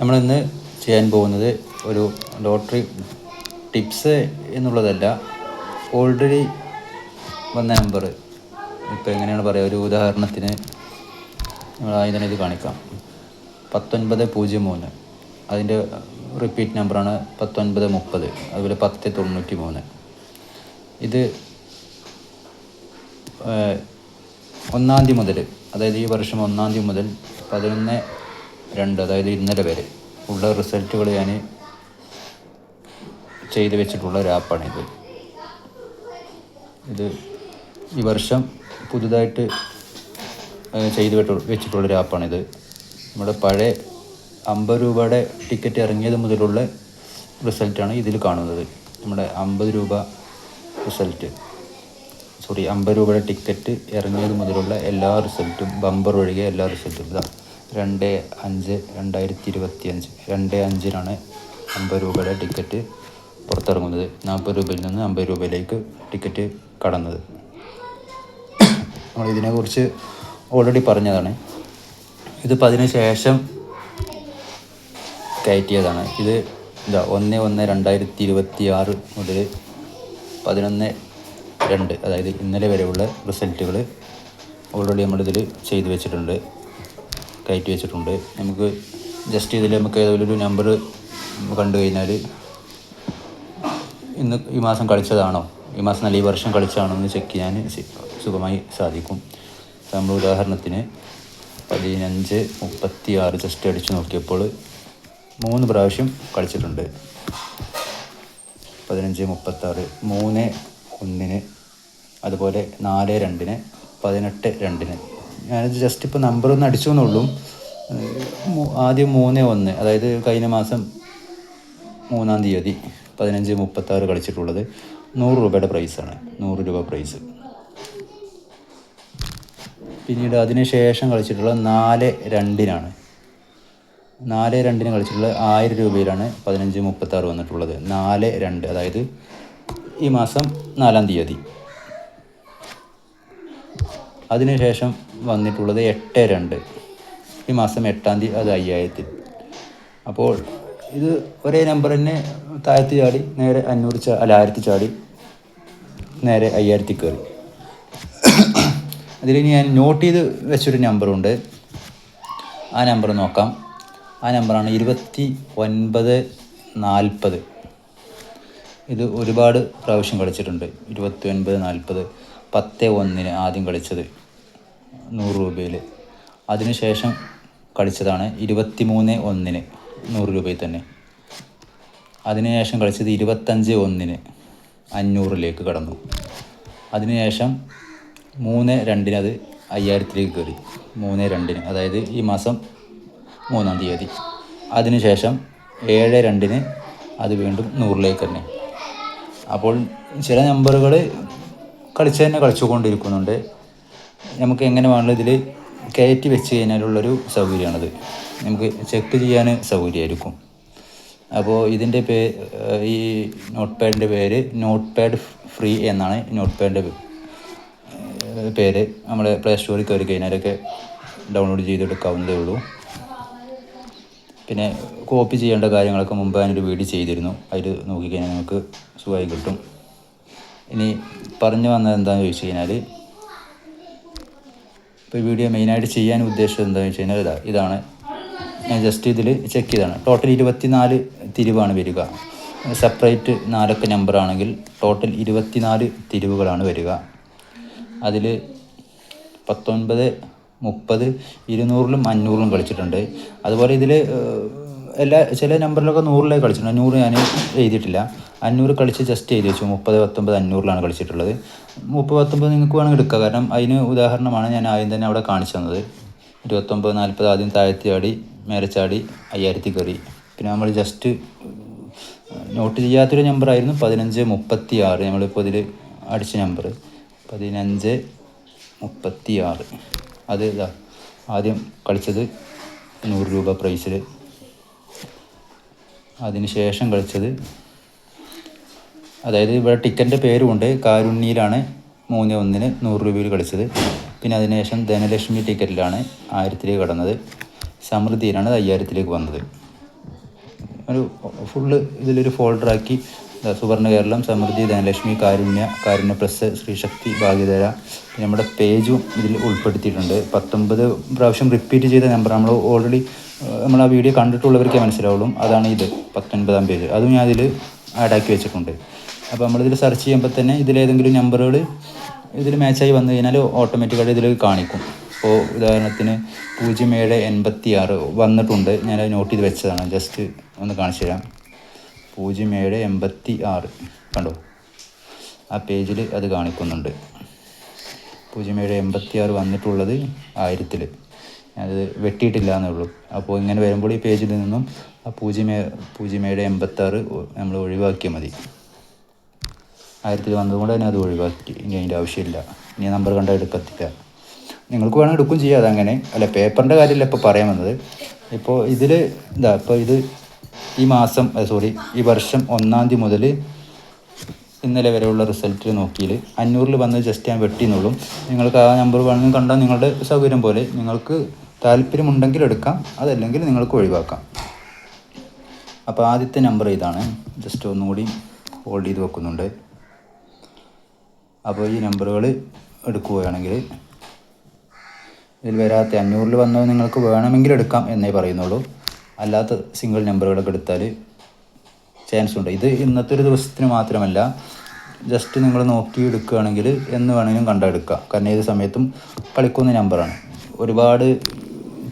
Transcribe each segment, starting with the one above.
നമ്മളിന്ന് ചെയ്യാൻ പോകുന്നത് ഒരു ലോട്ടറി ടിപ്സ് എന്നുള്ളതല്ല. ഓൾറെഡി വന്ന നമ്പർ ഇപ്പോൾ എങ്ങനെയാണ് പറയുക ഒരു ഉദാഹരണത്തിന് നമ്മൾ ആദ്യം തന്നെ ഇത് കാണിക്കാം. പത്തൊൻപത് പൂജ്യം മൂന്ന്. അതിന്റെ റിപ്പീറ്റ് നമ്പറാണ് പത്തൊൻപത് മുപ്പത്. അതുപോലെ പത്ത് തൊണ്ണൂറ്റി മൂന്ന്. ഇത് ഒന്നാം തീയതി മുതൽ അതായത് ഈ വർഷം ഒന്നാം തീയതി മുതൽ പതിനൊന്ന് രണ്ട് അതായത് ഇന്നലെ വരെ. ഉള്ള റിസൾട്ടുകൾ ഞാൻ ചെയ്ത് വെച്ചിട്ടുള്ള ഒരു ആപ്പാണിത് ഇത്. ഈ വർഷം പുതുതായിട്ട് ചെയ്തു വെച്ചിട്ടുള്ളൊരു ആപ്പാണിത് നമ്മുടെ പഴയ അമ്പത് രൂപയുടെ ടിക്കറ്റ് ഇറങ്ങിയത് മുതലുള്ള റിസൾട്ടാണ് ഇതിൽ കാണുന്നത്. നമ്മുടെ അമ്പത് രൂപ റിസൾട്ട്. സോറി അമ്പത് രൂപയുടെ ടിക്കറ്റ് ഇറങ്ങിയത് മുതലുള്ള എല്ലാ റിസൾട്ടും ബമ്പർ ഒഴികെ എല്ലാ റിസൾട്ടും ഇതാ. രണ്ട് അഞ്ച് രണ്ടായിരത്തി ഇരുപത്തി അഞ്ച് രണ്ട് അഞ്ചിനാണ് അമ്പത് രൂപയുടെ ടിക്കറ്റ് പുറത്തിറങ്ങുന്നത്. നാൽപ്പത് രൂപയിൽ നിന്ന് അമ്പത് രൂപയിലേക്ക് ടിക്കറ്റ് കടന്നത്. നമ്മൾ ഇതിനെക്കുറിച്ച് ഓൾറെഡി പറഞ്ഞതാണ്. ഇതിപ്പോൾ അതിന് ശേഷം കയറ്റിയതാണ്. ഇത് ഇതാ ഒന്ന് ഒന്ന് രണ്ടായിരത്തി ഇരുപത്തി ആറ് മുതൽ പതിനൊന്ന് രണ്ട് അതായത് ഇന്നലെ വരെയുള്ള റിസൾട്ടുകൾ ഓൾറെഡി നമ്മളിതിൽ ചെയ്തു വെച്ചിട്ടുണ്ട്. കയറ്റി വെച്ചിട്ടുണ്ട്. നമുക്ക് ജസ്റ്റ് ഇതിൽ നമുക്ക് ഏതെങ്കിലും ഒരു നമ്പർ കണ്ടു കഴിഞ്ഞാൽ ഇന്ന് ഈ മാസം കളിച്ചതാണോ? ഈ മാസം നല്ല ഈ വർഷം കളിച്ചതാണോ എന്ന് ചെക്ക് ചെയ്യാൻ സുഖമായി സാധിക്കും. നമ്മൾ ഉദാഹരണത്തിന് പതിനഞ്ച് മുപ്പത്തി ആറ് ജസ്റ്റ് അടിച്ച് നോക്കിയപ്പോൾ മൂന്ന് പ്രാവശ്യം കളിച്ചിട്ടുണ്ട്. പതിനഞ്ച് മുപ്പത്താറ് മൂന്ന് ഒന്നിന് അതുപോലെ നാല് രണ്ടിന് പതിനെട്ട് രണ്ടിന് ഞാനിത് ജസ്റ്റ് ഇപ്പോൾ നമ്പർ ഒന്ന് അടിച്ചു എന്നുള്ളൂ ആദ്യം മൂന്ന് ഒന്ന് അതായത് കഴിഞ്ഞ മാസം മൂന്നാം തീയതി പതിനഞ്ച് മുപ്പത്താറ് കളിച്ചിട്ടുള്ളത് നൂറ് രൂപയുടെ പ്രൈസാണ് നൂറ് രൂപ പ്രൈസ് പിന്നീട് അതിന് ശേഷം കളിച്ചിട്ടുള്ളത് നാല് രണ്ടിനാണ്. നാല് രണ്ടിന് കളിച്ചിട്ടുള്ള ആയിരം രൂപയിലാണ് പതിനഞ്ച് മുപ്പത്താറ് വന്നിട്ടുള്ളത്. നാല് രണ്ട് അതായത് ഈ മാസം നാലാം തീയതി. അതിനുശേഷം വന്നിട്ടുള്ളത് എട്ട് രണ്ട്. ഈ മാസം എട്ടാം തീയതി അത് അയ്യായിരത്തിൽ. അപ്പോൾ ഇത് ഒരേ നമ്പർ തന്നെ താഴത്ത് ചാടി നേരെ അഞ്ഞൂറ് ചാ അല്ല ആയിരത്തി ചാടി നേരെ അയ്യായിരത്തി കയറി അതിൽ ഞാൻ നോട്ട് ചെയ്ത് വെച്ചൊരു നമ്പറുണ്ട് ആ നമ്പർ നോക്കാം. ആ നമ്പറാണ് ഇരുപത്തി ഒൻപത് നാൽപ്പത്. ഇത് ഒരുപാട് പ്രാവശ്യം കളിച്ചിട്ടുണ്ട്. ഇരുപത്തി ഒൻപത് നാൽപ്പത് പത്ത് ഒന്നിന് ആദ്യം കളിച്ചത്. നൂറ് രൂപയിൽ അതിനുശേഷം കളിച്ചതാണ് ഇരുപത്തി മൂന്ന് ഒന്നിന് നൂറ് രൂപയിൽ തന്നെ. അതിനുശേഷം കളിച്ചത് ഇരുപത്തഞ്ച് ഒന്നിന് അഞ്ഞൂറിലേക്ക് കടന്നു. അതിനുശേഷം മൂന്ന് രണ്ടിന് അത് അയ്യായിരത്തിലേക്ക് കയറി. മൂന്ന് രണ്ടിന് അതായത് ഈ മാസം മൂന്നാം തീയതി. അതിനുശേഷം ഏഴ് രണ്ടിന് അത് വീണ്ടും നൂറിലേക്ക് തന്നെ. അപ്പോൾ ചില നമ്പറുകൾ കളിച്ച് തന്നെ കളിച്ചുകൊണ്ടിരിക്കുന്നുണ്ട്. നമുക്ക് എങ്ങനെ വേണമെങ്കിലും ഇതിൽ കയറ്റി വെച്ച് കഴിഞ്ഞാലുള്ളൊരു സൗകര്യമാണത്. നമുക്ക് ചെക്ക് ചെയ്യാൻ സൗകര്യമായിരിക്കും. അപ്പോൾ ഇതിന്റെ പേ ഈ നോട്ട് പാഡിന്റെ പേര് നോട്ട് പാഡ് ഫ്രീ എന്നാണ് നോട്ട് പാഡിന്റെ പേര്. നമ്മുടെ പ്ലേ സ്റ്റോറിൽ കയറി കഴിഞ്ഞാലൊക്കെ ഡൗൺലോഡ് ചെയ്തെടുക്കാവുന്നതേ ഉള്ളൂ. പിന്നെ കോപ്പി ചെയ്യേണ്ട കാര്യങ്ങളൊക്കെ മുമ്പ് ഞാനൊരു വീഡിയോ ചെയ്തിരുന്നു. അതിൽ നോക്കിക്കഴിഞ്ഞാൽ നമുക്ക് സുഖമായി കിട്ടും. ഇനി പറഞ്ഞു വന്നത് എന്താണെന്ന് ചോദിച്ചു കഴിഞ്ഞാൽ ഇപ്പോൾ ഈ വീഡിയോ മെയിനായിട്ട് ചെയ്യാൻ ഉദ്ദേശിച്ചത് എന്താണെന്ന് വെച്ച് കഴിഞ്ഞാൽ ഇതാ ഇതാണ്. ഞാൻ ജസ്റ്റ് ഇതിൽ ചെക്ക് ചെയ്താണ് ടോട്ടൽ ഇരുപത്തിനാല് തിരിവാണ് വരിക. സെപ്പറേറ്റ് നാലൊക്കെ നമ്പറാണെങ്കിൽ ടോട്ടൽ ഇരുപത്തിനാല് തിരിവുകളാണ് വരിക. അതിൽ പത്തൊൻപത് മുപ്പത് ഇരുന്നൂറിലും അഞ്ഞൂറിലും കളിച്ചിട്ടുണ്ട്. അതുപോലെ ഇതിൽ എല്ലാ ചില നമ്പറിലൊക്കെ നൂറിലേക്ക് കളിച്ചിട്ടുണ്ട് അഞ്ഞൂറ് ഞാൻ എഴുതിയിട്ടില്ല. അഞ്ഞൂറ് കളിച്ച് ജസ്റ്റ് എഴുതി വെച്ചു. മുപ്പത് പത്തൊമ്പത് അഞ്ഞൂറിലാണ് കളിച്ചിട്ടുള്ളത്. മുപ്പത് പത്തൊമ്പത് നിങ്ങൾക്ക് വേണമെങ്കിൽ എടുക്കുക കാരണം അതിന് ഉദാഹരണമാണ് ഞാൻ ആദ്യം തന്നെ അവിടെ കാണിച്ചു തന്നത്. ഇരുപത്തൊമ്പത് നാൽപ്പത് ആദ്യം താഴ്ത്തി ചാടി മേലെ ചാടി അയ്യായിരത്തി കയറി. പിന്നെ നമ്മൾ ജസ്റ്റ് നോട്ട് ചെയ്യാത്തൊരു നമ്പറായിരുന്നു പതിനഞ്ച് മുപ്പത്തി ആറ് നമ്മളിപ്പോൾ ഇതിൽ അടിച്ച നമ്പർ പതിനഞ്ച് മുപ്പത്തി ആറ് അത് ഇതാ ആദ്യം കളിച്ചത് നൂറ് രൂപ പ്രൈസിൽ അതിന് ശേഷം കളിച്ചത്. അതായത് ഇവിടെ ടിക്കറ്റിന്റെ പേരുമുണ്ട്. കാരുണ്യയിലാണ് മൂന്ന് ഒന്നിന് നൂറ് രൂപയിൽ കളിച്ചത്. പിന്നെ അതിനുശേഷം ധനലക്ഷ്മി ടിക്കറ്റിലാണ് ആയിരത്തിലേക്ക് കടന്നത്. സമൃദ്ധിയിലാണ് അത് അയ്യായിരത്തിലേക്ക് വന്നത്. ഒരു ഫുള്ള് ഇതിലൊരു ഫോൾഡറാക്കി ദാ സുവർണ കേരളം സമൃദ്ധി ധനലക്ഷ്മി കാരുണ്യ കാരുണ്യ പ്ലസ് ശ്രീശക്തി ഭാഗ്യധര. നമ്മുടെ പേജും ഇതിൽ ഉൾപ്പെടുത്തിയിട്ടുണ്ട്. പത്തൊമ്പത് പ്രാവശ്യം റിപ്പീറ്റ് ചെയ്ത നമ്പർ നമ്മൾ ഓൾറെഡി നമ്മൾ ആ വീഡിയോ കണ്ടിട്ടുള്ളവർക്കേ മനസ്സിലാവുള്ളൂ. അതാണ് ഇത് പത്തൊൻപതാം പേജ്. അതും ഞാൻ അതിൽ ആഡാക്കി വെച്ചിട്ടുണ്ട്. അപ്പോൾ നമ്മളിതിൽ സെർച്ച് ചെയ്യുമ്പോൾ തന്നെ ഇതിലേതെങ്കിലും നമ്പറുകൾ ഇതിൽ മാച്ചായി വന്നു കഴിഞ്ഞാൽ ഓട്ടോമാറ്റിക്കായിട്ട് ഇതിൽ കാണിക്കും. ഇപ്പോൾ ഉദാഹരണത്തിന് പൂജ്യം ഏഴ് എൺപത്തി ആറ് വന്നിട്ടുണ്ട്. ഞാൻ നോട്ട് ചെയ്ത് വെച്ചതാണ്. ജസ്റ്റ് ഒന്ന് കാണിച്ചു തരാം. പൂജ്യം ഏഴ് എൺപത്തി ആറ് കണ്ടോ? ആ പേജിൽ അത് കാണിക്കുന്നുണ്ട്. പൂജ്യം ഏഴ് എൺപത്തി ആറ് വന്നിട്ടുള്ളത് ആയിരത്തിൽ അത് വെട്ടിയിട്ടില്ല എന്നേ ഉള്ളൂ. അപ്പോൾ ഇങ്ങനെ വരുമ്പോൾ ഈ പേജിൽ നിന്നും ആ പൂജ്യമേ പൂജ്യമേയുടെ പൂജ്യം എൺപത്താറ് നമ്മൾ ഒഴിവാക്കിയാൽ മതി. ആയിരത്തിൽ വന്നതുകൊണ്ട് തന്നെ അത് ഒഴിവാക്കി. ഇനി അതിന്റെ ആവശ്യമില്ല. ഇനി നമ്പർ കണ്ടാൽ എടുക്കത്തില്ല. നിങ്ങൾക്ക് വേണമെങ്കിൽ എടുക്കും ചെയ്യാം അതങ്ങനെ. അല്ല പേപ്പറിന്റെ കാര്യമല്ല ഇപ്പോൾ പറയാൻ വന്നത്. ഇപ്പോൾ ഇതിൽ ഇതാ ഇപ്പോൾ ഇത് ഈ മാസം സോറി ഈ വർഷം ഒന്നാം തീയതി മുതൽ ഇന്നലെ വരെയുള്ള റിസൾട്ടിൽ നോക്കിയിൽ അഞ്ഞൂറിൽ വന്ന് ജസ്റ്റ് ഞാൻ വെട്ടിയെന്നുള്ളൂ നിങ്ങൾക്ക് ആ നമ്പർ വേണമെങ്കിൽ കണ്ടാൽ നിങ്ങളുടെ സൗകര്യം പോലെ നിങ്ങൾക്ക് താല്പര്യമുണ്ടെങ്കിൽ എടുക്കാം അതല്ലെങ്കിൽ നിങ്ങൾക്ക് ഒഴിവാക്കാം. അപ്പോൾ ആദ്യത്തെ നമ്പർ ഇതാണ്. ജസ്റ്റ് ഒന്നുകൂടി ഹോൾഡ് ചെയ്ത് വെക്കുന്നുണ്ട്. അപ്പോൾ ഈ നമ്പറുകൾ എടുക്കുകയാണെങ്കിൽ ഇതിൽ വരാത്ത അഞ്ഞൂറിൽ വന്നത് നിങ്ങൾക്ക് വേണമെങ്കിൽ എടുക്കാം എന്നേ പറയുന്നുള്ളൂ. അല്ലാത്ത സിംഗിൾ നമ്പറുകളൊക്കെ എടുത്താൽ ചാൻസ് ഉണ്ട്. ഇത് ഇന്നത്തെ ഒരു ദിവസത്തിന് മാത്രമല്ല ജസ്റ്റ് നിങ്ങൾ നോക്കി എടുക്കുകയാണെങ്കിൽ എന്ന് വേണമെങ്കിലും കണ്ടെടുക്കാം കാരണം ഏത് സമയത്തും കളിക്കുന്ന നമ്പറാണ് ഒരുപാട്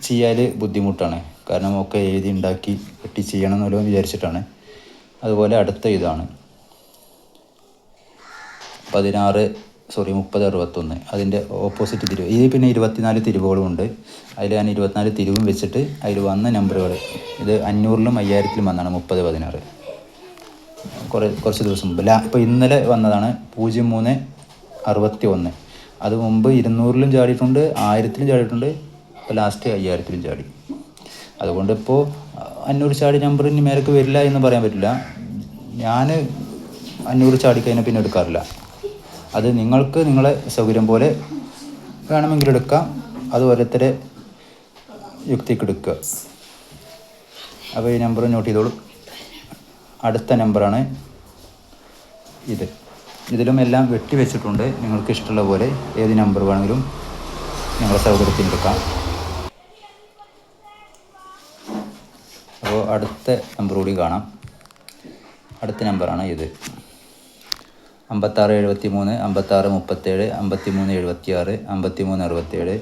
ചെയ്യാൽ ബുദ്ധിമുട്ടാണ്. കാരണം ഒക്കെ എഴുതി ഉണ്ടാക്കി വെട്ടി ചെയ്യണം എന്നല്ലോ വിചാരിച്ചിട്ടാണ്. അതുപോലെ അടുത്ത ഇതാണ്. പതിനാറ് സോറി മുപ്പത് അറുപത്തൊന്ന്. അതിന്റെ ഓപ്പോസിറ്റ് തിരിവ് ഇത് പിന്നെ ഇരുപത്തിനാല് തിരിവുകളും ഉണ്ട്. അതിൽ ഞാൻ ഇരുപത്തിനാല് തിരിവും വെച്ചിട്ട് അതിൽ വന്ന നമ്പറുകൾ ഇത് അഞ്ഞൂറിലും അയ്യായിരത്തിലും വന്നതാണ് മുപ്പത് പതിനാറ്. കുറേ കുറച്ച് ദിവസം മുമ്പ്. ലാ ഇപ്പോൾ ഇന്നലെ വന്നതാണ് പൂജ്യം മൂന്ന് അറുപത്തി ഒന്ന് അത് മുമ്പ് ഇരുന്നൂറിലും ചാടിയിട്ടുണ്ട് ആയിരത്തിലും ചാടിയിട്ടുണ്ട് ഇപ്പോൾ ലാസ്റ്റ് അയ്യായിരത്തിലും ചാടി. അതുകൊണ്ട് ഇപ്പോൾ അഞ്ഞൂറ് ചാടി നമ്പർ ഇനി മേലേക്ക് വരില്ല എന്ന് പറയാൻ പറ്റില്ല. ഞാൻ അഞ്ഞൂറ് ചാടിക്കതിനെ പിന്നെ എടുക്കാറില്ല. അത് നിങ്ങൾക്ക് നിങ്ങളെ സൗകര്യം പോലെ വേണമെങ്കിൽ എടുക്കാം. അത് ഓരോരുത്തരെ യുക്തിക്ക് എടുക്കുക. അപ്പോൾ ഈ നമ്പർ നോട്ട് ചെയ്തോളൂ. അടുത്ത നമ്പറാണ് ഇത്. ഇതിലും എല്ലാം വെട്ടി വെച്ചിട്ടുണ്ട്. നിങ്ങൾക്ക് ഇഷ്ടമുള്ള പോലെ ഏത് നമ്പർ വേണമെങ്കിലും നിങ്ങളുടെ സൗകര്യത്തിന് എടുക്കാം. അപ്പോൾ അടുത്ത നമ്പർ കൂടി കാണാം. അടുത്ത നമ്പറാണ് ഇത്. അമ്പത്താറ് എഴുപത്തി മൂന്ന് അമ്പത്താറ് മുപ്പത്തേഴ് അമ്പത്തി മൂന്ന് എഴുപത്തി ആറ് അമ്പത്തി മൂന്ന് അറുപത്തേഴ്.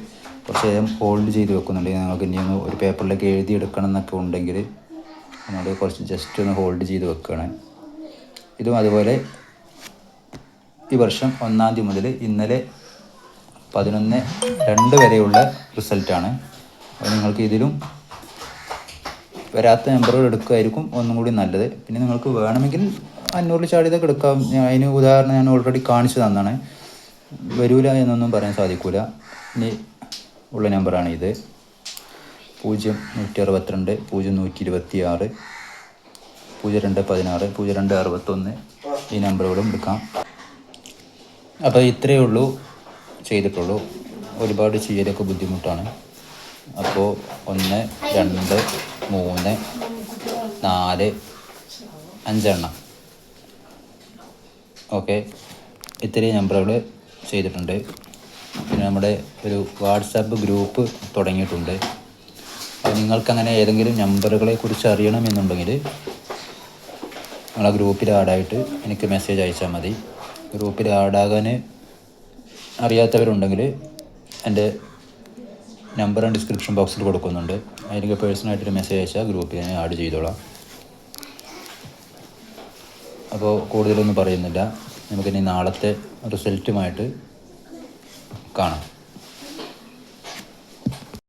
കുറച്ച് നേരം ഹോൾഡ് ചെയ്ത് വെക്കുന്നുണ്ടെങ്കിൽ നിങ്ങൾക്ക് ഇനി ഒന്ന് ഒരു പേപ്പറിലേക്ക് എഴുതി എടുക്കണം എന്നൊക്കെ ഉണ്ടെങ്കിൽ നമ്മൾ കുറച്ച് ജസ്റ്റ് ഒന്ന് ഹോൾഡ് ചെയ്ത് വെക്കുകയാണ് ഇതും അതുപോലെ ഈ വർഷം ഒന്നാം തീയതി മുതൽ ഇന്നലെ പതിനൊന്ന് രണ്ട് വരെയുള്ള റിസൾട്ടാണ് അപ്പോൾ നിങ്ങൾക്ക് ഇതിലും വരാത്ത നമ്പറുകൾ എടുക്കുമായിരിക്കും ഒന്നും കൂടി നല്ലത്. പിന്നെ നിങ്ങൾക്ക് വേണമെങ്കിൽ അഞ്ഞൂറിൽ ചാടിയതൊക്കെ എടുക്കാം. അതിന് ഉദാഹരണം ഞാൻ ഓൾറെഡി കാണിച്ചു തന്നാണ് വരൂല എന്നൊന്നും പറയാൻ സാധിക്കില്ല ഇനി ഉള്ള നമ്പറാണ് ഇത്. പൂജ്യം നൂറ്റി അറുപത്തിരണ്ട് പൂജ്യം നൂറ്റി ഇരുപത്തി ആറ് പൂജ്യം രണ്ട് പതിനാറ് പൂജ്യം രണ്ട് അറുപത്തൊന്ന്. ഈ നമ്പറുകളും എടുക്കാം. അപ്പോൾ ഇത്രയേ ഉള്ളൂ ചെയ്തിട്ടുള്ളൂ. ഒരുപാട് ചെയ്യലൊക്കെ ബുദ്ധിമുട്ടാണ്. അപ്പോൾ ഒന്ന് രണ്ട് മൂന്ന് നാല് അഞ്ചെണ്ണം. ഓക്കെ. ഇത്രയും നമ്പറുകൾ ചെയ്തിട്ടുണ്ട്. പിന്നെ നമ്മുടെ ഒരു വാട്സാപ്പ് ഗ്രൂപ്പ് തുടങ്ങിയിട്ടുണ്ട്. അപ്പോൾ നിങ്ങൾക്കങ്ങനെ ഏതെങ്കിലും നമ്പറുകളെ കുറിച്ച് അറിയണമെന്നുണ്ടെങ്കിൽ നിങ്ങളെ ഗ്രൂപ്പിൽ ആഡായിട്ട് എനിക്ക് മെസ്സേജ് അയച്ചാൽ മതി. ഗ്രൂപ്പിൽ ആഡാകാൻ അറിയാത്തവരുണ്ടെങ്കിൽ എന്റെ നമ്പർ ഡിസ്ക്രിപ്ഷൻ ബോക്സിൽ കൊടുക്കുന്നുണ്ട്. അതിലേക്ക് പേഴ്സണലായിട്ടൊരു മെസ്സേജ് അയച്ചാൽ ഗ്രൂപ്പിൽ ഞാൻ ആഡ് ചെയ്തോളാം. അപ്പോൾ കൂടുതലൊന്നും പറയുന്നില്ല. നമുക്കിനി നാളത്തെ റിസൾട്ടുമായിട്ട് കാണാം.